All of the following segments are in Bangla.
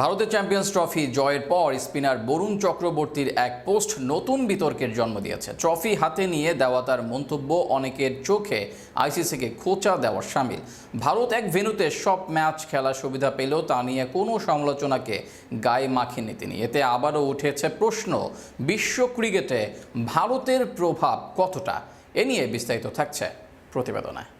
ভারতের চ্যাম্পিয়ন্স ট্রফি জয়ের পর স্পিনার বরুণ চক্রবর্তীর এক পোস্ট নতুন বিতর্কের জন্ম দিয়েছে। ট্রফি হাতে নিয়ে দেওয়া তার মন্তব্য অনেকের চোখে আইসিসিকে খোঁচা দেওয়ার সামিল। ভারত এক ভেন্যুতে সব ম্যাচ খেলার সুবিধা পেলেও তা নিয়ে কোনো সমালোচনাকে গায়ে মাখেননি তিনি। এতে আবারও উঠেছে প্রশ্ন, বিশ্ব ক্রিকেটে ভারতের প্রভাব কতটা? এ নিয়ে বিস্তারিত থাকছে প্রতিবেদনায়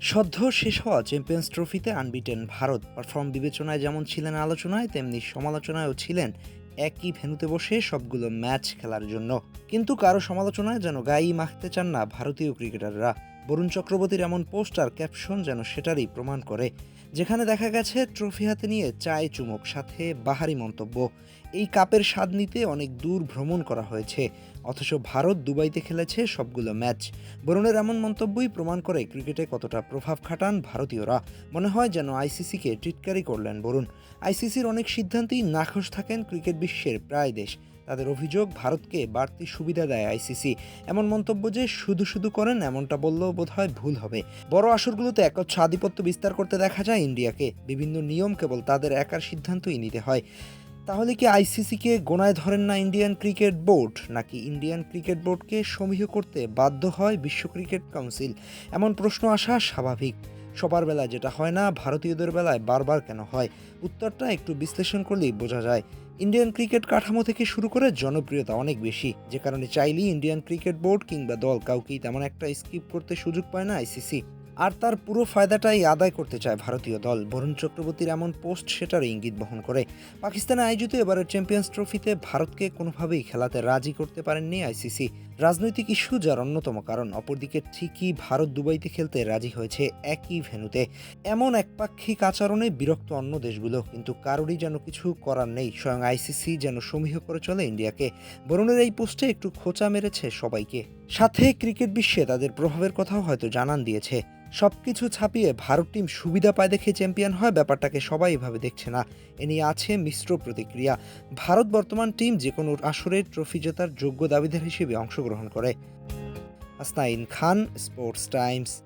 সদ্য শেষ হওয়া চ্যাম্পিয়ন্স ট্রফিতে আনবিটেন ভারত। পারফর্ম বিবেচনায় যেমন ছিলেন আলোচনায়, তেমনি সমালোচনায়ও ছিলেন। একই ভেনুতে বসে সবগুলো ম্যাচ খেলার জন্য। কিন্তু কারও সমালোচনায় যেন গায়েই মাখতে চান না ভারতীয় ক্রিকেটাররা। বরুণ চক্রবর্তীর এমন পোস্টার ক্যাপশন যেন সেটারই প্রমাণ করে, যেখানে দেখা গেছে ট্রফি হাতে নিয়ে চায় চুমুক, সাথে বাহারি মন্তব্য। এই কাপের স্বাদ নিতে অনেক দূর ভ্রমণ করা হয়েছে, অথচ ভারত দুবাইতে খেলেছে সবগুলো ম্যাচ। বরুণের এমন মন্তব্যই প্রমাণ করে ক্রিকেটে কতটা প্রভাব খাটান ভারতীয়রা। মনে হয় যেন আইসিসিকে টিটকারি করলেন বরুণ। আইসিসির অনেক সিদ্ধান্তেই নাখোশ থাকেন ক্রিকেট বিশ্বের প্রায় দেশ। তাদের অভিযোগ, ভারতকে বাড়তি সুবিধা দেয় আইসিসি। এমন মন্তব্য যে শুধু শুধু করেন, এমনটা বললেও বোধহয় ভুল হবে। বড় আসরগুলোতে একচ্ছ আধিপত্য বিস্তার করতে দেখা যায় ইন্ডিয়াকে। বিভিন্ন নিয়ম কেবল তাদের একার সিদ্ধান্তই নিতে হয়। তাহলে কি আইসিসিকে গোনায় ধরেন না ইন্ডিয়ান ক্রিকেট বোর্ড? নাকি ইন্ডিয়ান ক্রিকেট বোর্ডকে সমীহ করতে বাধ্য হয় বিশ্ব ক্রিকেট কাউন্সিল? এমন প্রশ্ন আসা স্বাভাবিক। সবার বেলায় যেটা হয় না, ভারতীয়দের বেলায় বারবার কেন হয়? উত্তরটা একটু বিশ্লেষণ করলেই বোঝা যায়। ইন্ডিয়ান ক্রিকেট কাঠামো থেকে শুরু করে জনপ্রিয়তা অনেক বেশি। যে কারণে চাইলেই ইন্ডিয়ান ক্রিকেট বোর্ড কিংবা দল কাউকেই তেমন একটা স্কিপ করতে সুযোগ পায় না আইসিসি আর তার পুরো ফায়দাটাই আদায় করতে চায় ভারতীয় দল। বরুণ চক্রবর্তীর এমন পোস্ট সেটার ইঙ্গিত বহন করে। পাকিস্তানে আয়োজিত এবারের চ্যাম্পিয়ন্স ট্রফিতে ভারতকে কোনোভাবেই খেলাতে রাজি করতে পারেননি আইসিসি। রাজনৈতিক ইস্যু যার অন্যতম কারণ, অপরদিকে ঠিকই ভারত দুবাইতে খেলতে রাজি হয়েছে একই ভেন্যুতে। এমন একপাক্ষিক আচরণে বিরক্ত অন্য দেশগুলো, কিন্তু কারোরই যেন কিছু করার নেই, স্বয়ং আইসিসি যেন সমীহ করে চলে ইন্ডিয়াকে। বরুণের এই পোস্টে একটু খোঁচা মেরেছে সবাইকে। সাথে ক্রিকেট বিশ্বে তাদের প্রভাবের কথাও হয়তো জানান দিয়েছে। সবকিছু ছাপিয়ে ভারত টিম সুবিধা পায় দেখে চ্যাম্পিয়ন হয়, ব্যাপারটাকে সবাই এভাবে দেখছে না। এ নিয়ে আছে মিশ্র প্রতিক্রিয়া। ভারত বর্তমান টিম যে কোনো আসরের ট্রফি জেতার যোগ্য দাবিদার হিসেবে অংশগ্রহণ করে। Asnain Khan, Sports Times.